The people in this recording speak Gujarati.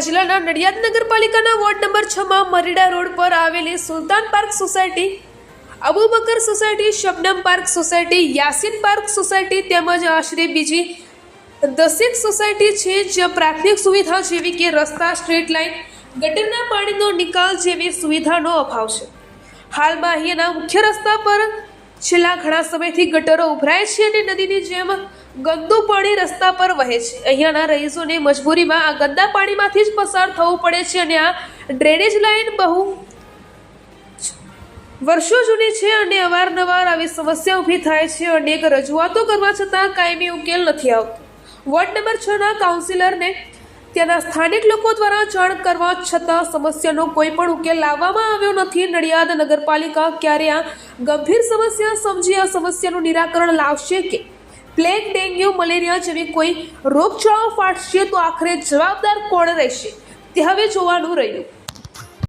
વડોદરા જિલ્લાના નડિયાદ નગરપાલિકાના વોર્ડ નંબર છમાં મરીડા રોડ પર આવેલી Sultan park society Abubakar society, Shabnam park society, Yasin park society તેમજ આશરે બીજી દસેક સોસાયટી છે જ્યાં પ્રાથમિક સુવિધા જેવી કે રસ્તા, સ્ટ્રીટ લાઇટ, ગટરના પાણીનો નિકાલ જેવી સુવિધાનો અભાવ છે. હાલમાં અહીંયાના મુખ્ય રસ્તા પર છેલ્લા ઘણા સમયથી ગટરો ઉભરાય છે અને નદીની જેમ ગંદુ પાણી રસ્તા પર વહે છે. અહીંયાના રહીશોને મજબૂરીમાં આ ગંદા પાણીમાંથી જ પસાર થવું પડે છે અને આ ડ્રેનેજ લાઇન બહુ વર્ષો જૂની છે અને અવારનવાર આવી સમસ્યા ઊભી થાય છે અનેક રજૂઆતો કરવા છતાં કાયમી ઉકેલ નથી આવતો. વોર્ડ નંબર છ ના કાઉન્સિલરને ત્યાંના સ્થાનિક લોકો દ્વારા જાણ કરવા છતાં સમસ્યાનો કોઈ પણ ઉકેલ લાવવામાં આવ્યો નથી. નડિયાદ નગરપાલિકા ક્યારે આ ગંભીર સમસ્યા સમજી આ સમસ્યાનું નિરાકરણ લાવશે કે પ્લેગ ડેન્ગ્યુ, મલેરિયા જેવી કોઈ રોગચાળો ફાટશે તો આખરે જવાબદાર કોણ રહેશે? તે હવે જોવાનું રહ્યું.